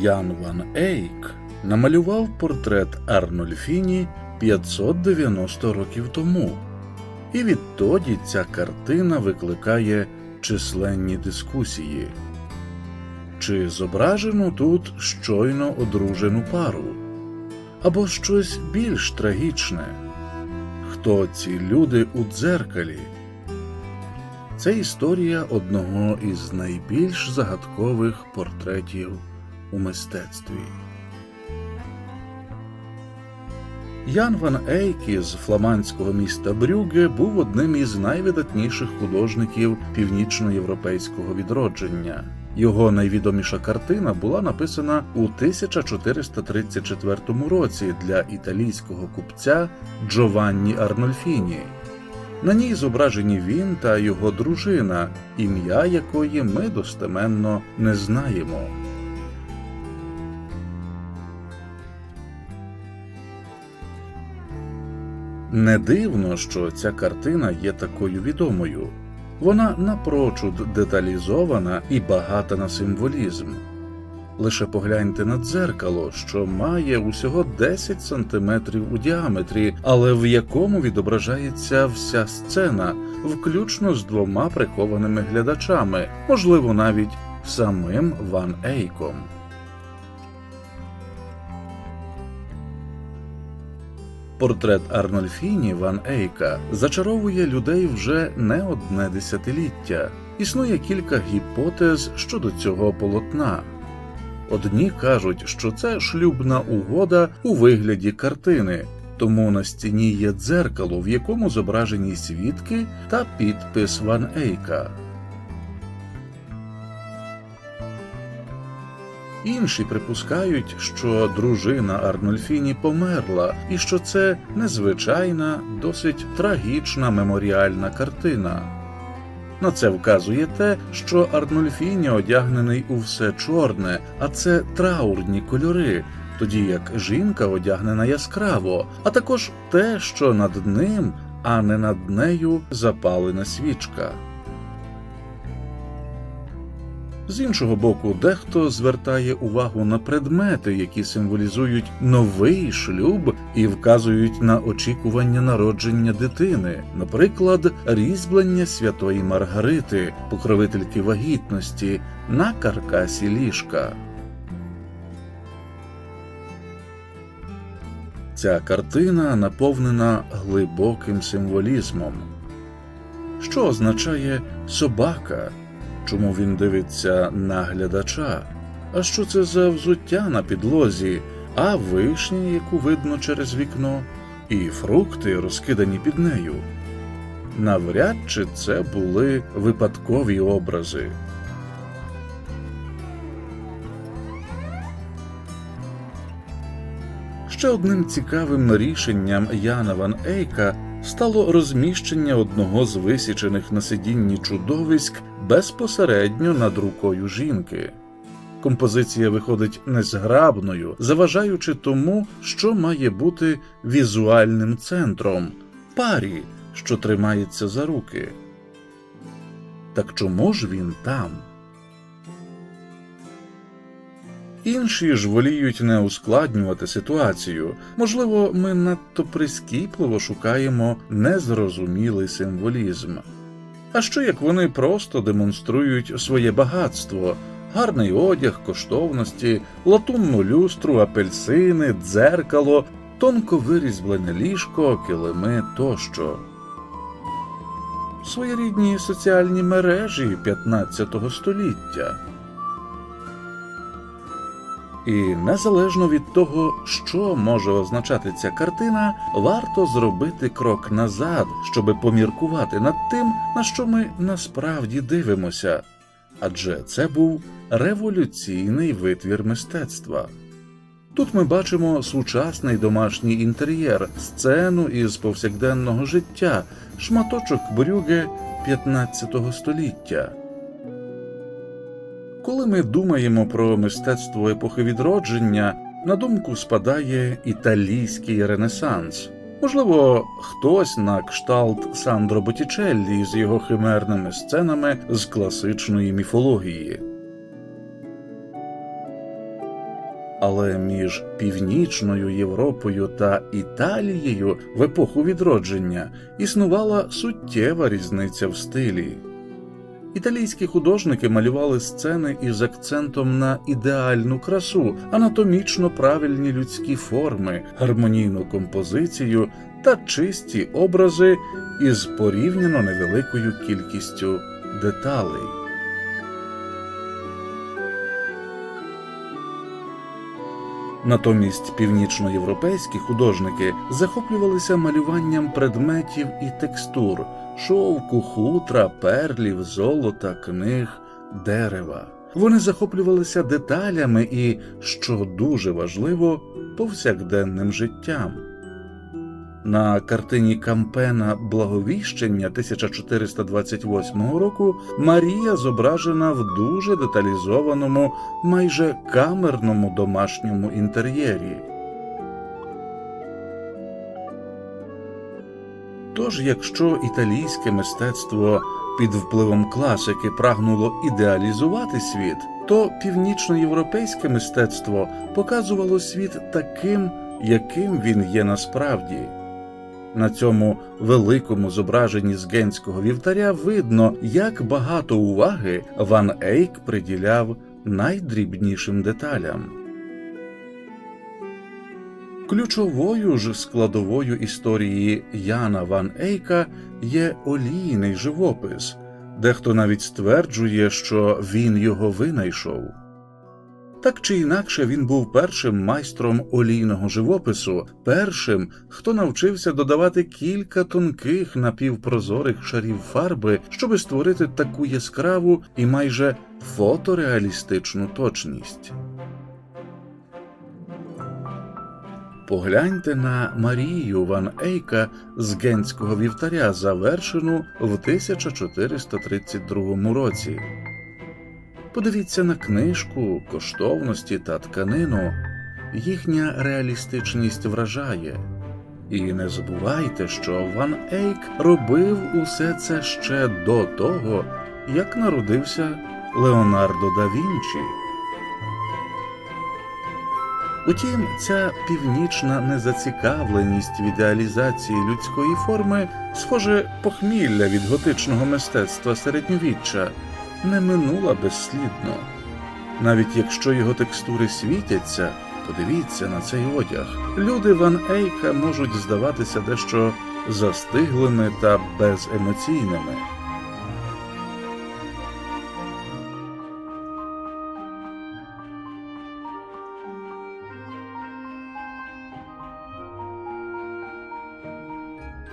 Ян Ван Ейк намалював портрет Арнольфіні 590 років тому, і відтоді ця картина викликає численні дискусії. Чи зображено тут щойно одружену пару? Або щось більш трагічне? Хто ці люди у дзеркалі? Це історія одного із найбільш загадкових портретів у мистецтві. Ян Ван Ейк із фламандського міста Брюге був одним із найвидатніших художників північноєвропейського відродження. Його найвідоміша картина була написана у 1434 році для італійського купця Джованні Арнольфіні. На ній зображені він та його дружина, ім'я якої ми достеменно не знаємо. Не дивно, що ця картина є такою відомою. Вона напрочуд деталізована і багата на символізм. Лише погляньте на дзеркало, що має усього 10 сантиметрів у діаметрі, але в якому відображається вся сцена, включно з двома прихованими глядачами, можливо, навіть самим Ван Ейком. Портрет Арнольфіні Ван Ейка зачаровує людей вже не одне десятиліття. Існує кілька гіпотез щодо цього полотна. Одні кажуть, що це шлюбна угода у вигляді картини, тому на стіні є дзеркало, в якому зображені свідки та підпис Ван Ейка. Інші припускають, що дружина Арнольфіні померла, і що це незвичайна, досить трагічна меморіальна картина. На це вказує те, що Арнольфіні одягнений у все чорне, а це траурні кольори, тоді як жінка одягнена яскраво, а також те, що над ним, а не над нею запалена свічка. З іншого боку, дехто звертає увагу на предмети, які символізують новий шлюб і вказують на очікування народження дитини, наприклад, різьблення святої Маргарити, покровительки вагітності, на каркасі ліжка. Ця картина наповнена глибоким символізмом. Що означає собака? Чому він дивиться на глядача? А що це за взуття на підлозі, а вишні, яку видно через вікно, і фрукти розкидані під нею? Навряд чи це були випадкові образи. Ще одним цікавим рішенням Яна Ван Ейка стало розміщення одного з висічених на сидінні чудовиськ безпосередньо над рукою жінки. Композиція виходить незграбною, заважаючи тому, що має бути візуальним центром парі, що тримається за руки. Так чому ж він там? Інші ж воліють не ускладнювати ситуацію. Можливо, ми надто прискіпливо шукаємо незрозумілий символізм. А що як вони просто демонструють своє багатство, гарний одяг, коштовності, латунну люстру, апельсини, дзеркало, тонко вирізблене ліжко, килими тощо. Своєрідні соціальні мережі 15 століття. І незалежно від того, що може означати ця картина, варто зробити крок назад, щоби поміркувати над тим, на що ми насправді дивимося. Адже це був революційний витвір мистецтва. Тут ми бачимо сучасний домашній інтер'єр, сцену із повсякденного життя, шматочок брюге 15 століття. Коли ми думаємо про мистецтво епохи відродження, на думку спадає італійський ренесанс. Можливо, хтось на кшталт Сандро Боттічеллі з його химерними сценами з класичної міфології. Але між Північною Європою та Італією в епоху відродження існувала суттєва різниця в стилі. Італійські художники малювали сцени із акцентом на ідеальну красу, анатомічно правильні людські форми, гармонійну композицію та чисті образи із порівняно невеликою кількістю деталей. Натомість північноєвропейські художники захоплювалися малюванням предметів і текстур шовку, хутра, перлів, золота, книг, дерева. Вони захоплювалися деталями і, що дуже важливо, повсякденним життям. На картині Кампена Благовіщення 1428 року Марія зображена в дуже деталізованому, майже камерному домашньому інтер'єрі. Тож, якщо італійське мистецтво під впливом класики прагнуло ідеалізувати світ, то північноєвропейське мистецтво показувало світ таким, яким він є насправді. На цьому великому зображенні з генського вівтаря видно, як багато уваги Ван Ейк приділяв найдрібнішим деталям. Ключовою ж складовою історії Яна Ван Ейка є олійний живопис, дехто навіть стверджує, що він його винайшов. Так чи інакше він був першим майстром олійного живопису, першим, хто навчився додавати кілька тонких напівпрозорих шарів фарби, щоби створити таку яскраву і майже фотореалістичну точність. Погляньте на Марію Ван Ейка з генського вівтаря, завершену в 1432 році. Подивіться на книжку, коштовності та тканину. Їхня реалістичність вражає. І не забувайте, що Ван Ейк робив усе це ще до того, як народився Леонардо да Вінчі. Утім, ця північна незацікавленість в ідеалізації людської форми, схоже, похмілля від готичного мистецтва середньовіччя, не минула безслідно. Навіть якщо його текстури світяться, подивіться на цей одяг. Люди Ван Ейка можуть здаватися дещо застиглими та беземоційними.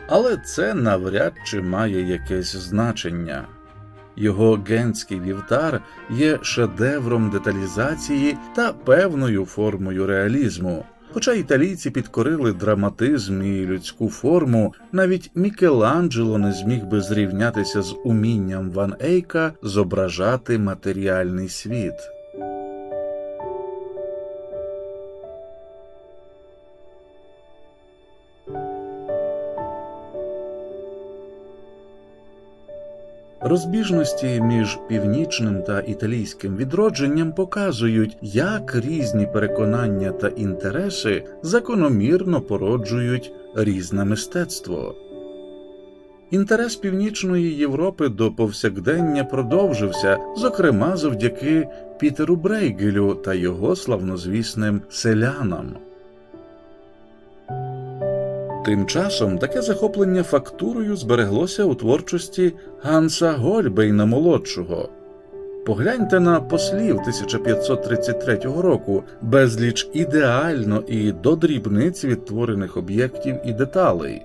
Але це навряд чи має якесь значення. Його генський вівтар є шедевром деталізації та певною формою реалізму. Хоча італійці підкорили драматизм і людську форму, навіть Мікеланджело не зміг би зрівнятися з умінням Ван Ейка зображати матеріальний світ. Розбіжності між північним та італійським відродженням показують, як різні переконання та інтереси закономірно породжують різне мистецтво. Інтерес Північної Європи до повсякдення продовжився, зокрема завдяки Пітеру Брейгелю та його славнозвісним селянам. Тим часом таке захоплення фактурою збереглося у творчості Ганса Гольбейна молодшого. Погляньте на послів 1533 року, безліч ідеально і до дрібниць відтворених об'єктів і деталей.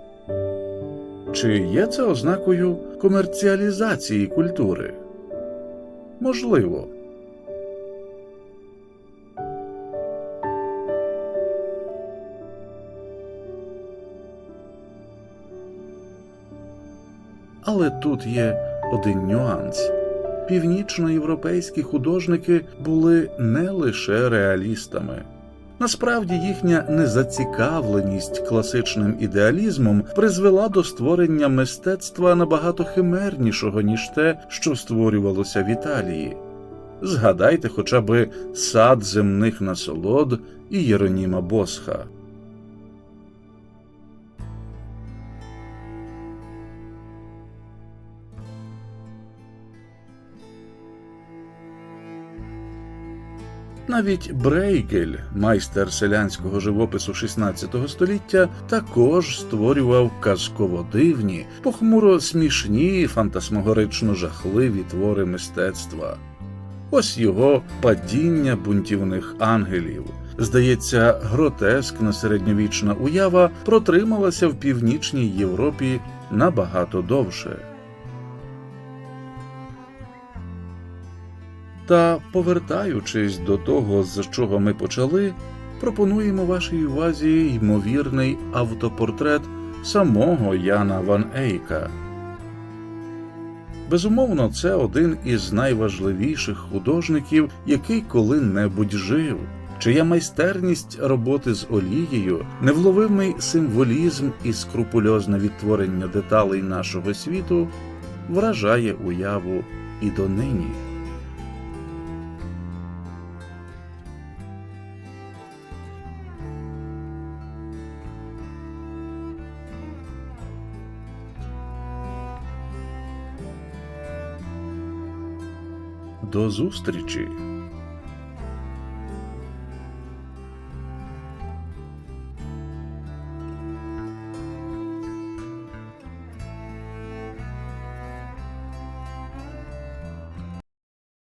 Чи є це ознакою комерціалізації культури? Можливо. Але тут є один нюанс: північноєвропейські художники були не лише реалістами. Насправді їхня незацікавленість класичним ідеалізмом призвела до створення мистецтва набагато химернішого, ніж те, що створювалося в Італії. згадайте хоча б сад земних насолод і Єроніма Босха. Навіть Брейгель, майстер селянського живопису XVI століття, також створював казково дивні, похмуро смішні, фантасмогорично жахливі твори мистецтва. Ось його падіння бунтівних ангелів. Здається, гротескна середньовічна уява протрималася в північній Європі набагато довше. Та, повертаючись до того, з чого ми почали, пропонуємо вашій увазі ймовірний автопортрет самого Яна Ван Ейка. Безумовно, це один із найважливіших художників, який коли-небудь жив, чия майстерність роботи з олією, невловимий символізм і скрупульозне відтворення деталей нашого світу вражає уяву і донині. До зустрічі!